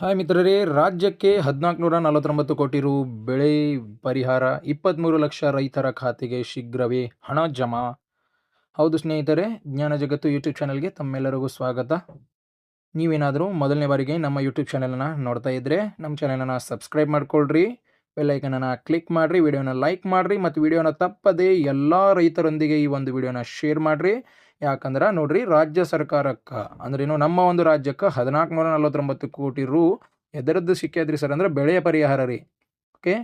Hi ಮಿತ್ರರೇ, ರಾಜ್ಯಕ್ಕೆ ಹದಿನಾಲ್ಕುನೂರ ನಲವತ್ತೊಂಬತ್ತು ಕೋಟಿ ರು ಬೆಳೆ ಪರಿಹಾರ ಇಪ್ಪತ್ತ್ಮೂರು ಲಕ್ಷ ರೈತರ ಖಾತೆಗೆ ಶೀಘ್ರವೇ ಹಣ ಜಮಾ. ಹೌದು ಸ್ನೇಹಿತರೆ, ಜ್ಞಾನ ಜಗತ್ತು ಯೂಟ್ಯೂಬ್ ಚಾನಲ್ಗೆ ತಮ್ಮೆಲ್ಲರಿಗೂ ಸ್ವಾಗತ. ನೀವೇನಾದರೂ ಮೊದಲನೇ ಬಾರಿಗೆ ನಮ್ಮ ಯೂಟ್ಯೂಬ್ ಚಾನಲನ್ನು ನೋಡ್ತಾ ಇದ್ದರೆ ನಮ್ಮ ಚಾನಲನ್ನು ಸಬ್ಸ್ಕ್ರೈಬ್ ಮಾಡ್ಕೊಳ್ರಿ ಬೆಲ್ಲೈಕನನ್ನು ಕ್ಲಿಕ್ ಮಾಡಿರಿ ವಿಡಿಯೋನ ಲೈಕ್ ಮಾಡಿರಿ, ಮತ್ತು ವಿಡಿಯೋನ ತಪ್ಪದೇ ಎಲ್ಲ ರೈತರೊಂದಿಗೆ ಈ ಒಂದು ವಿಡಿಯೋನ ಶೇರ್ ಮಾಡಿರಿ. ಯಾಕಂದ್ರೆ ನೋಡ್ರಿ ರಾಜ್ಯ ಸರ್ಕಾರಕ್ಕೆ ಅಂದ್ರೇನು ನಮ್ಮ ಒಂದು ರಾಜ್ಯಕ್ಕೆ ಹದಿನಾಲ್ಕು ನೂರ ನಲವತ್ತೊಂಬತ್ತು ಕೋಟಿ ರು ಎದರದ್ದು ಸಿಕ್ಕಿದ್ರಿ ಸರ್ ಅಂದ್ರೆ ಬೆಳೆಯ ಪರಿಹಾರ ರೀ. ಓಕೆ?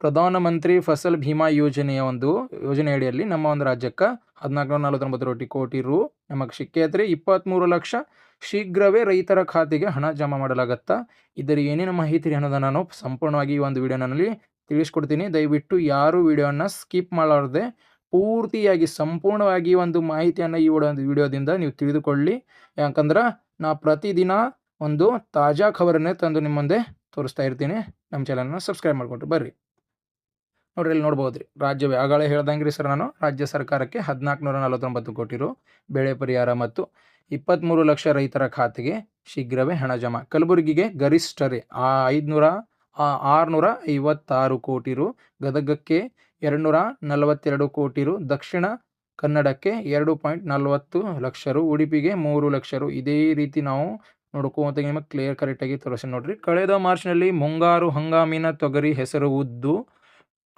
ಪ್ರಧಾನಮಂತ್ರಿ ಫಸಲ್ ಭೀಮಾ ಯೋಜನೆಯ ಒಂದು ಯೋಜನೆ ಅಡಿಯಲ್ಲಿ ನಮ್ಮ ಒಂದು ರಾಜ್ಯಕ್ಕೆ ಹದಿನಾಲ್ಕು ನೂರ ನಲವತ್ತೊಂಬತ್ತು ರೋಟಿ ಕೋಟಿ ರು ನಮಗೆ ಸಿಕ್ಕೈತ್ರಿ ಇಪ್ಪತ್ತ್ಮೂರು ಲಕ್ಷ ಶೀಘ್ರವೇ ರೈತರ ಖಾತೆಗೆ ಹಣ ಜಮಾ ಮಾಡಲಾಗತ್ತಾ? ಇದರ ಏನೇನು ಮಾಹಿತಿ ರೀ ಅನ್ನೋದನ್ನು ನಾನು ಸಂಪೂರ್ಣವಾಗಿ ಈ ಒಂದು ವಿಡಿಯೋನಲ್ಲಿ ತಿಳಿಸ್ಕೊಡ್ತೀನಿ. ದಯವಿಟ್ಟು ಯಾರು ವಿಡಿಯೋನ ಸ್ಕಿಪ್ ಮಾಡಲಾರ್ದೆ ಪೂರ್ತಿಯಾಗಿ ಸಂಪೂರ್ಣವಾಗಿ ಒಂದು ಮಾಹಿತಿಯನ್ನು ಈ ಒಂದು ವಿಡಿಯೋದಿಂದ ನೀವು ತಿಳಿದುಕೊಳ್ಳಿ. ಯಾಕಂದ್ರೆ ನಾ ಪ್ರತಿದಿನ ಒಂದು ತಾಜಾ ಖಬರನ್ನೇ ತಂದು ನಿಮ್ಮ ಮುಂದೆ ತೋರಿಸ್ತಾ ಇರ್ತೀನಿ. ನಮ್ಮ ಚಾನಲ್ನ ಸಬ್ಸ್ಕ್ರೈಬ್ ಮಾಡಿಕೊಟ್ಟು ಬರ್ರಿ. ನೋಡ್ರಿ, ಇಲ್ಲಿ ನೋಡ್ಬೋದು ರೀ ರಾಜ್ಯ ಆಗಳೇ ಹೇಳ್ದಂಗೆ ರೀ ಸರ್ ನಾನು. ರಾಜ್ಯ ಸರ್ಕಾರಕ್ಕೆ ಹದಿನಾಲ್ಕು ನೂರ ನಲವತ್ತೊಂಬತ್ತು ಕೋಟಿ ರು ಬೆಳೆ ಪರಿಹಾರ ಮತ್ತು ಇಪ್ಪತ್ತ್ಮೂರು ಲಕ್ಷ ರೈತರ ಖಾತೆಗೆ ಶೀಘ್ರವೇ ಹಣ ಜಮಾ. ಕಲಬುರಗಿಗೆ ಗರಿಷ್ಠ ರೀ ಆ ಐದುನೂರ ಆರುನೂರ ಐವತ್ತಾರು ಕೋಟಿ ರು ಗದಗಕ್ಕೆ ಎರಡು ನೂರ ನಲವತ್ತೆರಡು ಕೋಟಿ ರು ದಕ್ಷಿಣ ಕನ್ನಡಕ್ಕೆ ಎರಡು ಪಾಯಿಂಟ್ ನಲವತ್ತು ಲಕ್ಷ ರು, ಉಡುಪಿಗೆ ಮೂರು ಲಕ್ಷ ರು. ಇದೇ ರೀತಿ ನಾವು ನೋಡ್ಕೋತ ನಿಮಗೆ ಕ್ಲಿಯರ್ ಕರೆಕ್ಟಾಗಿ ತೋರಿಸಿ ನೋಡ್ರಿ. ಕಳೆದ ಮಾರ್ಚ್ನಲ್ಲಿ ಮುಂಗಾರು ಹಂಗಾಮಿನ ತೊಗರಿ ಹೆಸರು ಉದ್ದು,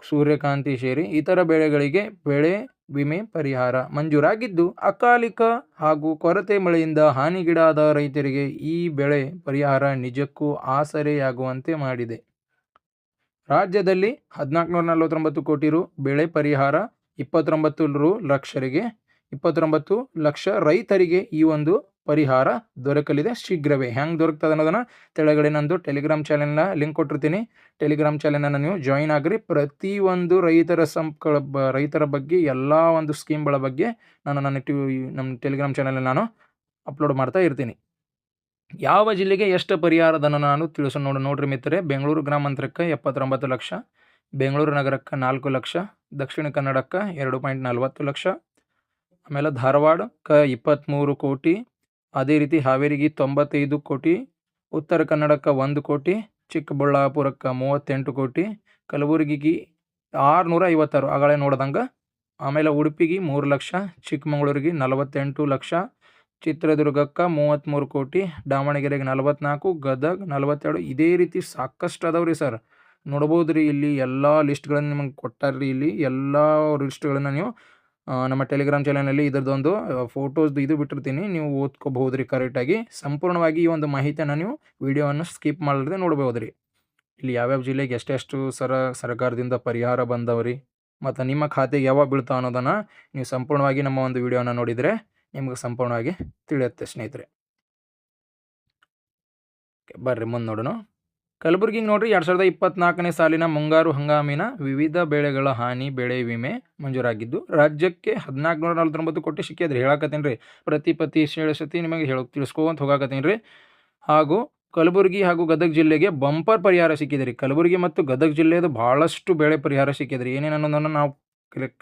ಸೂರ್ಯಕಾಂತಿ ಸೇರಿ ಇತರ ಬೆಳೆಗಳಿಗೆ ಬೆಳೆ ವಿಮೆ ಪರಿಹಾರ ಮಂಜೂರಾಗಿದ್ದು, ಅಕಾಲಿಕ ಹಾಗೂ ಕೊರತೆ ಮಳೆಯಿಂದ ಹಾನಿಗೀಡಾದ ರೈತರಿಗೆ ಈ ಬೆಳೆ ಪರಿಹಾರ ನಿಜಕ್ಕೂ ಆಸರೆಯಾಗುವಂತೆ ಮಾಡಿದೆ. ರಾಜ್ಯದಲ್ಲಿ ಹದಿನಾಲ್ಕುನೂರ ನಲವತ್ತೊಂಬತ್ತು ಕೋಟಿ ರು ಬೆಳೆ ಪರಿಹಾರ, ಇಪ್ಪತ್ತೊಂಬತ್ತು ರು ಲಕ್ಷರಿಗೆ, ಇಪ್ಪತ್ತೊಂಬತ್ತು ಲಕ್ಷ ರೈತರಿಗೆ ಈ ಒಂದು ಪರಿಹಾರ ದೊರಕಲಿದೆ ಶೀಘ್ರವೇ. ಹೆಂಗೆ ದೊರಕ್ತದೆ ಅನ್ನೋದನ್ನು ತೆಳಗಡೆ ನಂದು ಟೆಲಿಗ್ರಾಮ್ ಚಾನೆಲ್ನ ಲಿಂಕ್ ಕೊಟ್ಟಿರ್ತೀನಿ. ಟೆಲಿಗ್ರಾಮ್ ಚಾನೆಲ್ನ ನೀವು ಜಾಯಿನ್ ಆಗಿರಿ. ಪ್ರತಿಯೊಂದು ರೈತರ ಸಂಪ್ಗಳ ಬ, ರೈತರ ಬಗ್ಗೆ, ಎಲ್ಲ ಒಂದು ಸ್ಕೀಮ್ಗಳ ಬಗ್ಗೆ ನಾನು ನನ್ನ ಟಿ ನಮ್ಮ ಟೆಲಿಗ್ರಾಮ್ ಚಾನಲಲ್ಲಿ ನಾನು ಅಪ್ಲೋಡ್ ಮಾಡ್ತಾ ಇರ್ತೀನಿ. ಯಾವ ಜಿಲ್ಲೆಗೆ ಎಷ್ಟು ಪರಿಹಾರಧನ ನಾನು ತಿಳಿಸೋ ನೋಡಿ, ನೋಡ್ರಿ ಮಿತ್ರರೆ, ಬೆಂಗಳೂರು ಗ್ರಾಮಾಂತರಕ್ಕೆ ಎಪ್ಪತ್ತೊಂಬತ್ತು ಲಕ್ಷ, ಬೆಂಗಳೂರು ನಗರಕ್ಕೆ ನಾಲ್ಕು ಲಕ್ಷ, ದಕ್ಷಿಣ ಕನ್ನಡಕ್ಕೆ ಎರಡು ಪಾಯಿಂಟ್ ನಲ್ವತ್ತು ಲಕ್ಷ, ಆಮೇಲೆ ಧಾರವಾಡಕ್ಕೆ ಇಪ್ಪತ್ತ್ಮೂರು ಕೋಟಿ, ಅದೇ ರೀತಿ ಹಾವೇರಿಗೆ ತೊಂಬತ್ತೈದು ಕೋಟಿ, ಉತ್ತರ ಕನ್ನಡಕ್ಕೆ ಒಂದು ಕೋಟಿ, ಚಿಕ್ಕಬಳ್ಳಾಪುರಕ್ಕೆ ಮೂವತ್ತೆಂಟು ಕೋಟಿ, ಕಲಬುರಗಿಗೆ ಆರುನೂರ ಐವತ್ತಾರು ಆಗಳೇ ನೋಡ್ದಂಗೆ, ಆಮೇಲೆ ಉಡುಪಿಗೆ ಮೂರು ಲಕ್ಷ, ಚಿಕ್ಕಮಗಳೂರಿಗೆ ನಲವತ್ತೆಂಟು ಲಕ್ಷ ಚಿತ್ರದುರ್ಗಕ್ಕೆ ಮೂವತ್ತ್ಮೂರು ಕೋಟಿ, ದಾವಣಗೆರೆಗೆ ನಲವತ್ತ್ನಾಲ್ಕು ಗದಗ ನಲವತ್ತೆರಡು. ಇದೇ ರೀತಿ ಸಾಕಷ್ಟು ಅದಾವೆ ರೀ ಸರ್. ನೋಡ್ಬೋದು ರೀ ಇಲ್ಲಿ ಎಲ್ಲ ಲಿಸ್ಟ್ಗಳನ್ನು ನಿಮಗೆ ಕೊಟ್ಟಾರ ರೀ ಇಲ್ಲಿ. ಎಲ್ಲ ಲಿಸ್ಟ್ಗಳನ್ನು ನೀವು ನಮ್ಮ ಟೆಲಿಗ್ರಾಮ್ ಚಾನಲಲ್ಲಿ ಇದರದೊಂದು ಫೋಟೋಸ್ದು ಇದು ಬಿಟ್ಟಿರ್ತೀನಿ. ನೀವು ಓದ್ಕೋಬಹುದು ರೀ ಕರೆಕ್ಟಾಗಿ. ಸಂಪೂರ್ಣವಾಗಿ ಈ ಒಂದು ಮಾಹಿತಿಯನ್ನು ನೀವು ವಿಡಿಯೋವನ್ನು ಸ್ಕಿಪ್ ಮಾಡದೆ ನೋಡ್ಬೋದು ರೀ ಇಲ್ಲಿ ಯಾವ್ಯಾವ ಜಿಲ್ಲೆಗೆ ಎಷ್ಟೆಷ್ಟು ಸರ, ಸರ್ಕಾರದಿಂದ ಪರಿಹಾರ ಬಂದವ್ರಿ, ಮತ್ತು ನಿಮ್ಮ ಖಾತೆಗೆ ಯಾವಾಗ ಬೀಳ್ತಾವ ಅನ್ನೋದನ್ನು ನೀವು ಸಂಪೂರ್ಣವಾಗಿ ನಮ್ಮ ಒಂದು ವಿಡಿಯೋನ ನೋಡಿದರೆ ನಿಮ್ಗೆ ಸಂಪೂರ್ಣವಾಗಿ ತಿಳಿಯುತ್ತೆ ಸ್ನೇಹಿತರೆ. ಬರ್ರಿ ಮುಂದೆ ನೋಡೋಣ. ಕಲಬುರಗಿಗೆ ನೋಡ್ರಿ ಎರಡು ಸಾವಿರದ ಇಪ್ಪತ್ನಾಲ್ಕನೇ ಸಾಲಿನ ಮುಂಗಾರು ಹಂಗಾಮಿನ ವಿವಿಧ ಬೆಳೆಗಳ ಹಾನಿ, ಬೆಳೆ ವಿಮೆ ಮಂಜೂರಾಗಿದ್ದು, ರಾಜ್ಯಕ್ಕೆ ಹದಿನಾಲ್ಕು ನೂರ ನಲ್ವತ್ತೊಂಬತ್ತು ಕೋಟಿ ಸಿಕ್ಕಿದ್ರೆ ಹೇಳಕತ್ತೀನಿ ರೀ. ಪ್ರತಿ ಪ್ರತಿ ಸತಿ ನಿಮಗೆ ಹೇಳೋ ತಿಳಿಸ್ಕೊಂತ ಹೋಗಾಕತ್ತೀನಿ ರೀ. ಹಾಗೂ ಕಲಬುರಗಿ ಹಾಗೂ ಗದಗ ಜಿಲ್ಲೆಗೆ ಬಂಪರ್ ಪರಿಹಾರ ಸಿಕ್ಕಿದೆ ರೀ. ಕಲಬುರಗಿ ಮತ್ತು ಗದಗ ಜಿಲ್ಲೆಯದು ಭಾಳಷ್ಟು ಬೆಳೆ ಪರಿಹಾರ ಸಿಕ್ಕಿದ್ರಿ ಏನೇನು ಅನ್ನೋದನ್ನು ನಾವು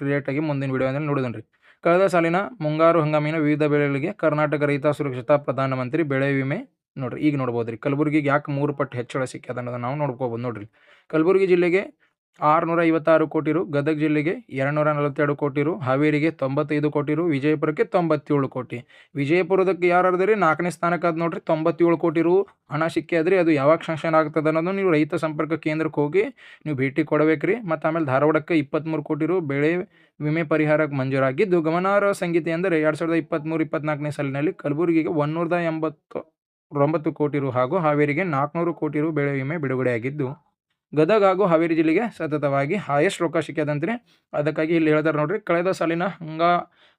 ಕ್ರಿಯೇಟಾಗಿ ಮುಂದಿನ ವಿಡಿಯೋದಲ್ಲಿ ನೋಡಿದನು ರೀ. ಕಳೆದ ಸಾಲಿನ ಮುಂಗಾರು ಹಂಗಾಮಿನ ವಿವಿಧ ಬೆಳೆಗಳಿಗೆ ಕರ್ನಾಟಕ ರೈತ ಸುರಕ್ಷತಾ ಪ್ರಧಾನಮಂತ್ರಿ ಬೆಳೆ ವಿಮೆ ನೋಡ್ರಿ, ಈಗ ನೋಡ್ಬೋದು ರೀ ಕಲಬುರಗಿಗೆ ಯಾಕೆ ಮೂರು ಪಟ್ಟು ಹೆಚ್ಚಳ ಸಿಕ್ಕ್ಯದ ಅನ್ನೋದನ್ನು ನಾವು ನೋಡ್ಕೋಬೋದು ನೋಡ್ರಿ. ಕಲಬುರಗಿ ಜಿಲ್ಲೆಗೆ ಆರುನೂರ ಐವತ್ತಾರು ಕೋಟಿ ರು ಗದಗ ಜಿಲ್ಲೆಗೆ ಎರಡುನೂರ ನಲವತ್ತೆರಡು ಕೋಟಿ ರು ಹಾವೇರಿಗೆ ತೊಂಬತ್ತೈದು ಕೋಟಿ ರು ವಿಜಯಪುರಕ್ಕೆ ತೊಂಬತ್ತೇಳು ಕೋಟಿ. ವಿಜಯಪುರದಕ್ಕೆ ಯಾರಾದರೆ ನಾಲ್ಕನೇ ಸ್ಥಾನಕ್ಕೆ ಅದು ನೋಡ್ರಿ ತೊಂಬತ್ತೇಳು ಕೋಟಿ ರು ಹಣ ಆದರೆ ಅದು ಯಾವಾಗ ಶಾಂಕ್ಷನ್ ಆಗ್ತದೆ ಅನ್ನೋದು ನೀವು ರೈತ ಸಂಪರ್ಕ ಕೇಂದ್ರಕ್ಕೆ ಹೋಗಿ ನೀವು ಭೇಟಿ ಕೊಡಬೇಕು ರೀ ಮತ್ತು ಆಮೇಲೆ ಧಾರವಾಡಕ್ಕೆ ಇಪ್ಪತ್ತ್ಮೂರು ಕೋಟಿ ರು ಬೆಳೆ ವಿಮೆ ಪರಿಹಾರಕ್ಕೆ ಮಂಜೂರಾಗಿದ್ದು, ಗಮನಾರ್ಹ ಸಂಗೀತ ಅಂದರೆ ಎರಡು ಸಾವಿರದ ಇಪ್ಪತ್ತ್ಮೂರು ಇಪ್ಪತ್ನಾಲ್ಕನೇ ಸಾಲಿನಲ್ಲಿ ಕಲಬುರಗಿಗೆ ಒನ್ನೂರದ ಎಂಬತ್ತು ಒಂಬತ್ತು ಕೋಟಿ ರು ಹಾಗೂ ಹಾವೇರಿಗೆ ನಾಲ್ಕುನೂರು ಕೋಟಿ ರು ಬೆಳೆ ವಿಮೆ ಬಿಡುಗಡೆಯಾಗಿದ್ದು ಗದಗ ಹಾಗೂ ಹಾವೇರಿ ಜಿಲ್ಲೆಗೆ ಸತತವಾಗಿ ಹಾಯೆಸ್ಟ್ ರೊಕ್ಕ ಸಿಕ್ಕ್ಯದಂತ್ರಿ ಅದಕ್ಕಾಗಿ ಇಲ್ಲಿ ಹೇಳ್ತಾರೆ ನೋಡ್ರಿ, ಕಳೆದ ಸಾಲಿನ ಹಂಗಾ,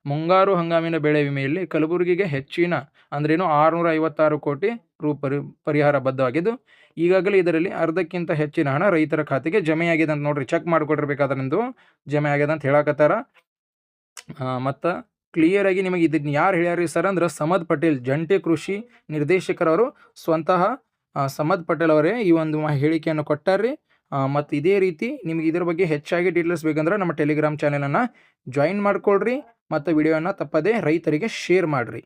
ಮುಂಗಾರು ಹಂಗಾಮಿನ ಬೆಳೆ ವಿಮೆಯಲ್ಲಿ ಕಲಬುರಗಿಗೆ ಹೆಚ್ಚಿನ ಅಂದ್ರೇನು ಆರುನೂರ ಐವತ್ತಾರು ಕೋಟಿ ರು ಪರಿ, ಪರಿಹಾರ ಬದ್ಧವಾಗಿದ್ದು, ಈಗಾಗಲೇ ಇದರಲ್ಲಿ ಅರ್ಧಕ್ಕಿಂತ ಹೆಚ್ಚಿನ ಹಣ ರೈತರ ಖಾತೆಗೆ ಜಮೆಯಾಗಿದೆ ಅಂತ ನೋಡ್ರಿ ಚೆಕ್ ಮಾಡಿಕೊಟ್ಟಿರ್ಬೇಕಾದ್ರಿಂದು ಜಮೆ ಆಗ್ಯದ ಅಂತ ಹೇಳಕತ್ತಾರ. ಮತ್ತು ಕ್ಲಿಯರಾಗಿ ನಿಮಗೆ ಇದನ್ನ ಯಾರು ಹೇಳ್ಯಾರಿ ಸರ್ ಅಂದ್ರೆ ಸಮದ್ ಪಟೇಲ್, ಜಂಟಿ ಕೃಷಿ ನಿರ್ದೇಶಕರವರು ಸ್ವತಃ ಸಮದ್ ಪಟೇಲ್ ಅವರೇ ಈ ಒಂದು ಹೇಳಿಕೆಯನ್ನು ಕೊಟ್ಟಾರ್ರಿ. ಮತ್ತು ಇದೇ ರೀತಿ ನಿಮ್ಗೆ ಇದರ ಬಗ್ಗೆ ಹೆಚ್ಚಾಗಿ ಡೀಟೇಲ್ಸ್ ಬೇಕಂದ್ರೆ ನಮ್ಮ ಟೆಲಿಗ್ರಾಮ್ ಚಾನೆಲನ್ನು ಜಾಯಿನ್ ಮಾಡ್ಕೊಳ್ರಿ. ಮತ್ತು ವಿಡಿಯೋನ ತಪ್ಪದೇ ರೈತರಿಗೆ ಶೇರ್ ಮಾಡಿರಿ.